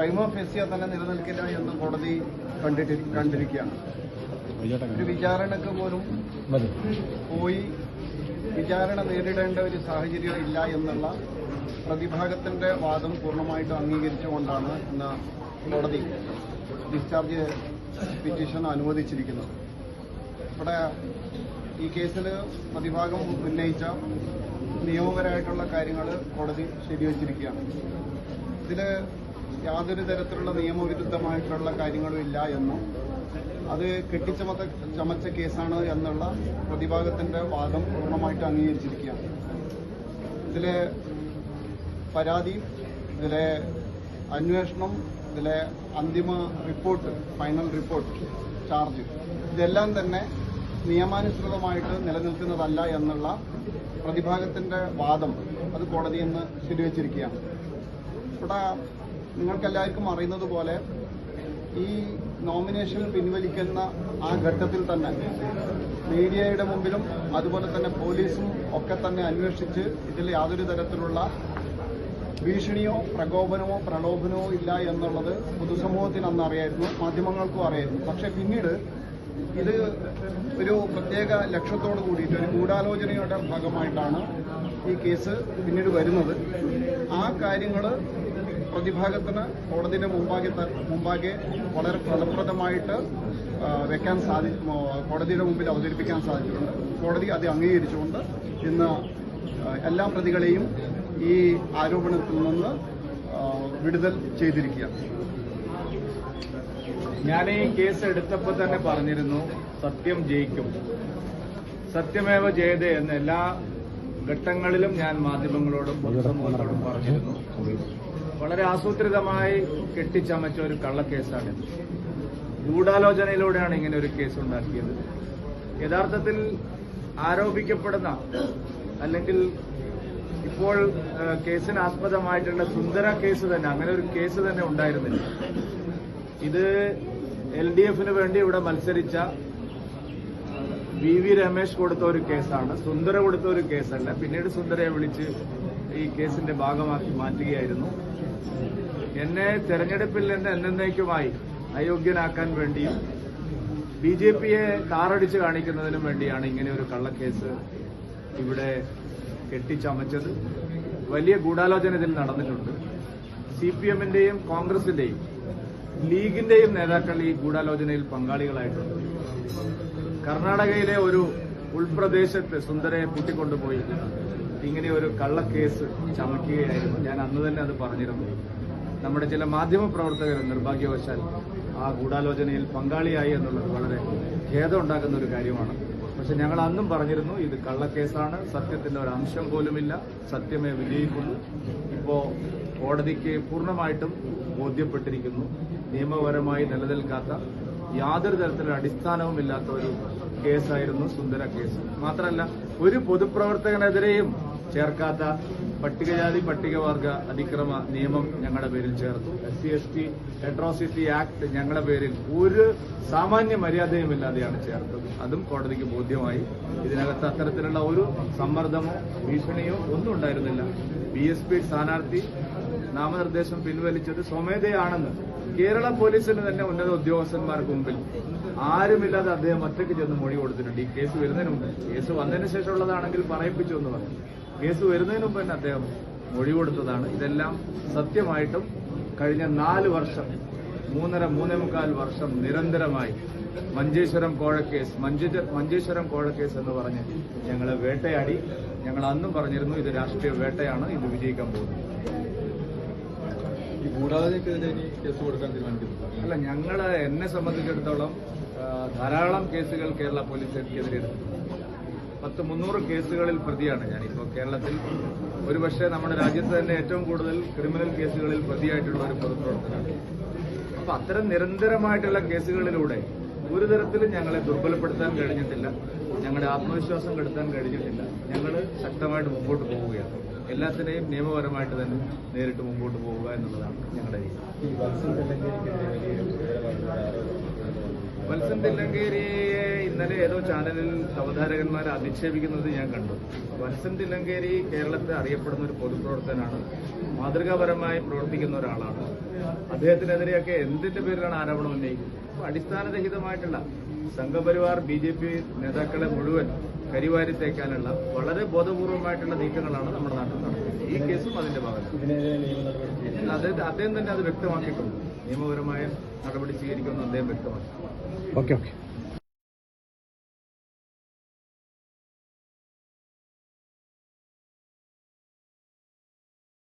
Primo ഫെസിയ തന്നെ നിലനിൽക്കില്ല എന്ന് കോടതി കണ്ടിട്ട് കണ്ടിരിക്കുകയാണ്. ഒരു വിചാരണക്ക് പോലും പോയി വിചാരണ നേരിടേണ്ട ഒരു സാഹചര്യം ഇല്ല എന്നുള്ള പ്രതിഭാഗത്തിന്റെ വാദം പൂർണമായിട്ട് അംഗീകരിച്ചുകൊണ്ടാണ് ഇന്ന് കോടതി ഡിസ്ചാർജ് പിറ്റീഷൻ അനുവദിച്ചിരിക്കുന്നത്. ഇവിടെ ഈ കേസിൽ പ്രതിഭാഗം ഉന്നയിച്ച നിയമപരമായിട്ടുള്ള കാര്യങ്ങൾ കോടതി ശരിവച്ചിരിക്കുകയാണ്. ഇതിൽ യാതൊരു തരത്തിലുള്ള നിയമവിരുദ്ധമായിട്ടുള്ള കാര്യങ്ങളും ഇല്ല എന്നും അത് കെട്ടിച്ചമത്ത ചമച്ച കേസാണ് എന്നുള്ള പ്രതിഭാഗത്തിന്റെ വാദം പൂർണമായിട്ട് അംഗീകരിച്ചിരിക്കുകയാണ്. ഇതിലെ പരാതി ഇതിലെ അന്വേഷണം ഇതിലെ അന്തിമ റിപ്പോർട്ട് ഫൈനൽ റിപ്പോർട്ട് ചാർജ് ഇതെല്ലാം തന്നെ നിയമാനുസൃതമായിട്ട് നിലനിൽക്കുന്നതല്ല എന്നുള്ള പ്രതിഭാഗത്തിന്റെ വാദം അത് കോടതി ഇന്ന് ശരിവച്ചിരിക്കുകയാണ്. ഇവിടെ നിങ്ങൾക്കെല്ലാവർക്കും അറിയുന്നത് പോലെ ഈ നോമിനേഷൻ പിൻവലിക്കുന്ന ആ ഘട്ടത്തിൽ തന്നെ മീഡിയയുടെ മുമ്പിലും അതുപോലെ തന്നെ പോലീസും ഒക്കെ തന്നെ അന്വേഷിച്ച് ഇതിൽ യാതൊരു തരത്തിലുള്ള ഭീഷണിയോ പ്രകോപനമോ പ്രലോഭനമോ ഇല്ല എന്നുള്ളത് പൊതുസമൂഹത്തിന് അന്ന് അറിയായിരുന്നു മാധ്യമങ്ങൾക്കും അറിയായിരുന്നു. പക്ഷെ പിന്നീട് ഇത് ഒരു പ്രത്യേക ലക്ഷ്യത്തോട് കൂടിയിട്ട് ഒരു ഗൂഢാലോചനയുടെ ഭാഗമായിട്ടാണ് ഈ കേസ് പിന്നീട് വരുന്നത്. ആ കാര്യങ്ങൾ പ്രതിഭാഗത്തിന് കോടതിയുടെ മുമ്പാകെ മുമ്പാകെ വളരെ ഫലപ്രദമായിട്ട് വെക്കാൻ സാധി കോടതിയുടെ മുമ്പിൽ അവതരിപ്പിക്കാൻ സാധിച്ചിട്ടുണ്ട്. കോടതി അത് അംഗീകരിച്ചുകൊണ്ട് ഇന്ന് എല്ലാ പ്രതികളെയും ഈ ആരോപണത്തിൽ നിന്ന് വിടുതൽ ചെയ്തിരിക്കുകയാണ്. ഞാൻ ഈ കേസ് എടുത്തപ്പോൾ തന്നെ പറഞ്ഞിരുന്നു സത്യം ജയിക്കും. സത്യമേവ ജയതേ എന്ന എല്ലാ ഘട്ടങ്ങളിലും ഞാൻ മാധ്യമങ്ങളോടും പൊതുസമൂഹത്തോടും പറഞ്ഞിരുന്നു. വളരെ ആസൂത്രിതമായി കെട്ടിച്ചമച്ച ഒരു കള്ളക്കേസാണിത് ഗൂഢാലോചനയിലൂടെയാണ് ഇങ്ങനെ ഒരു കേസ് ഉണ്ടാക്കിയത്. യഥാർത്ഥത്തിൽ ആരോപിക്കപ്പെടുന്ന അല്ലെങ്കിൽ ഇപ്പോൾ കേസിന് ആസ്പദമായിട്ടുള്ള സുന്ദര കേസ് തന്നെ അങ്ങനെ ഒരു കേസ് തന്നെ ഉണ്ടായിരുന്നില്ല. ഇത് എൽ ഡി എഫിന് വേണ്ടി ഇവിടെ മത്സരിച്ച വി വി രമേശ് കൊടുത്ത ഒരു കേസാണ്. സുന്ദര കൊടുത്ത ഒരു കേസല്ല. പിന്നീട് സുന്ദരയെ വിളിച്ച് ഈ കേസിന്റെ ഭാഗമാക്കി മാറ്റുകയായിരുന്നു. എന്നെ തെരഞ്ഞെടുപ്പിൽ നിന്ന് എന്നേക്കുമായി അയോഗ്യനാക്കാൻ വേണ്ടിയും ബി ജെ പിയെ താറടിച്ച് കാണിക്കുന്നതിനും വേണ്ടിയാണ് ഇങ്ങനെ ഒരു കള്ളക്കേസ് ഇവിടെ കെട്ടിച്ചമച്ചത്. വലിയ ഗൂഢാലോചന ഇതിൽ നടന്നിട്ടുണ്ട്. സി പി എമ്മിന്റെയും കോൺഗ്രസിന്റെയും ലീഗിന്റെയും നേതാക്കൾ ഈ ഗൂഢാലോചനയിൽ പങ്കാളികളായിട്ടുണ്ട്. കർണാടകയിലെ ഒരു ഉൾപ്രദേശത്ത് സുന്ദരയെ കൂട്ടിക്കൊണ്ടുപോയി. ഇങ്ങനെ ഒരു കള്ളക്കേസ് ചമക്കുകയായിരുന്നു. ഞാൻ അന്ന് തന്നെ അത് പറഞ്ഞിരുന്നു. നമ്മുടെ ചില മാധ്യമ പ്രവർത്തകർ നിർഭാഗ്യവശാൽ ആ ഗൂഢാലോചനയിൽ പങ്കാളിയായി എന്നുള്ളത് വളരെ ഖേദമുണ്ടാക്കുന്ന ഒരു കാര്യമാണ്. പക്ഷെ ഞങ്ങൾ അന്നും പറഞ്ഞിരുന്നു ഇത് കള്ളക്കേസാണ് സത്യത്തിന്റെ ഒരു അംശം പോലുമില്ല സത്യമേ വിജയിക്കുള്ളൂ ഇപ്പോ കോടതിക്ക് പൂർണമായിട്ടും ബോധ്യപ്പെട്ടിരിക്കുന്നു. നിയമപരമായി നിലനിൽക്കാത്ത യാതൊരു തരത്തിലുള്ള അടിസ്ഥാനവുമില്ലാത്ത ഒരു കേസായിരുന്നു സുന്ദര കേസ്. മാത്രമല്ല ഒരു പൊതുപ്രവർത്തകനെതിരെയും ചേർക്കാത്ത പട്ടികജാതി പട്ടികവർഗ അതിക്രമ നിയമം ഞങ്ങളുടെ പേരിൽ ചേർത്തു. S C S T atrocity act ഞങ്ങളുടെ പേരിൽ ഒരു സാമാന്യ മര്യാദയുമില്ലാതെയാണ് ചേർത്തത്. അതും കോടതിക്ക് ബോധ്യമായി. ഇതിനകത്ത് അത്തരത്തിലുള്ള ഒരു സമ്മർദ്ദമോ ഭീഷണിയോ ഒന്നും ഉണ്ടായിരുന്നില്ല. ബി എസ് പി സ്ഥാനാർത്ഥി നാമനിർദ്ദേശം പിൻവലിച്ചത് സ്വമേധയാണെന്ന് കേരള പോലീസിന് തന്നെ ഉന്നത ഉദ്യോഗസ്ഥന്മാർക്ക് മുമ്പിൽ ആരുമില്ലാതെ അദ്ദേഹം ഒറ്റയ്ക്ക് ചെന്ന് മൊഴി കൊടുത്തിട്ടുണ്ട്. ഈ കേസ് വരുന്നതിന് മുമ്പ്. കേസ് വന്നതിന് ശേഷമുള്ളതാണെങ്കിൽ പറയിപ്പിച്ചു എന്ന് പറഞ്ഞു. കേസ് വരുന്നതിന് മുമ്പ് തന്നെ അദ്ദേഹം മൊഴി കൊടുത്തതാണ്. ഇതെല്ലാം സത്യമായിട്ടും കഴിഞ്ഞ നാല് വർഷം മൂന്നര മൂന്നേ മുക്കാൽ വർഷം നിരന്തരമായി മഞ്ചേശ്വരം കോഴക്കേസ് മഞ്ചേ- മഞ്ചേശ്വരം കോഴക്കേസ് എന്ന് പറഞ്ഞ് ഞങ്ങളെ വേട്ടയാടി. ഞങ്ങൾ അന്നും പറഞ്ഞിരുന്നു ഇത് രാഷ്ട്രീയ വേട്ടയാണ് ഇത് വിജയിക്കാൻ പോകുന്നത് അല്ല ഞങ്ങൾ എന്നെ സംബന്ധിച്ചിടത്തോളം ധാരാളം കേസുകൾ കേരള പോലീസ് എനിക്കെതിരെ എടുത്തു പത്ത് മുന്നൂറ് കേസുകളിൽ പ്രതിയാണ് ഞാനിപ്പോൾ കേരളത്തിൽ. ഒരുപക്ഷെ നമ്മുടെ രാജ്യത്ത് തന്നെ ഏറ്റവും കൂടുതൽ ക്രിമിനൽ കേസുകളിൽ പ്രതിയായിട്ടുള്ള ഒരു പൊതുപ്രവർത്തനമാണ് അപ്പൊ അത്തരം നിരന്തരമായിട്ടുള്ള കേസുകളിലൂടെ ഒരു തരത്തിലും ഞങ്ങളെ ദുർബലപ്പെടുത്താൻ കഴിഞ്ഞിട്ടില്ല. ഞങ്ങളുടെ ആത്മവിശ്വാസം കെടുത്താൻ കഴിഞ്ഞിട്ടില്ല. ഞങ്ങൾ ശക്തമായിട്ട് മുമ്പോട്ട് പോവുകയാണ്. എല്ലാത്തിനെയും നിയമപരമായിട്ട് തന്നെ നേരിട്ട് മുമ്പോട്ട് പോവുക എന്നുള്ളതാണ് ഞങ്ങളുടെ രീതി. ഈ ഇന്നലെ ഏതോ ചാനലിൽ അവതാരകന്മാർ അധിക്ഷേപിക്കുന്നത് ഞാൻ കണ്ടു. വത്സൻ തില്ലങ്കേരി കേരളത്തെ അറിയപ്പെടുന്ന ഒരു പൊതുപ്രവർത്തനാണ്. മാതൃകാപരമായി പ്രവർത്തിക്കുന്ന ഒരാളാണ്. അദ്ദേഹത്തിനെതിരെയൊക്കെ എന്തിന്റെ പേരിലാണ് ആരോപണം ഉന്നയിക്കുന്നത്? അടിസ്ഥാനരഹിതമായിട്ടുള്ള സംഘപരിവാർ ബി ജെ പി നേതാക്കളെ മുഴുവൻ കരിവാരി തേക്കാനുള്ള വളരെ ബോധപൂർവമായിട്ടുള്ള നീക്കങ്ങളാണ് നമ്മുടെ നാട്ടിൽ നടക്കുന്നത്. ഈ കേസും അതിന്റെ ഭാഗമാണ്. അദ്ദേഹം അദ്ദേഹം തന്നെ അത് വ്യക്തമാക്കിയിട്ടുണ്ട്. നിയമപരമായ നടപടി സ്വീകരിക്കുമെന്ന് അദ്ദേഹം വ്യക്തമാക്കി. Okay okay.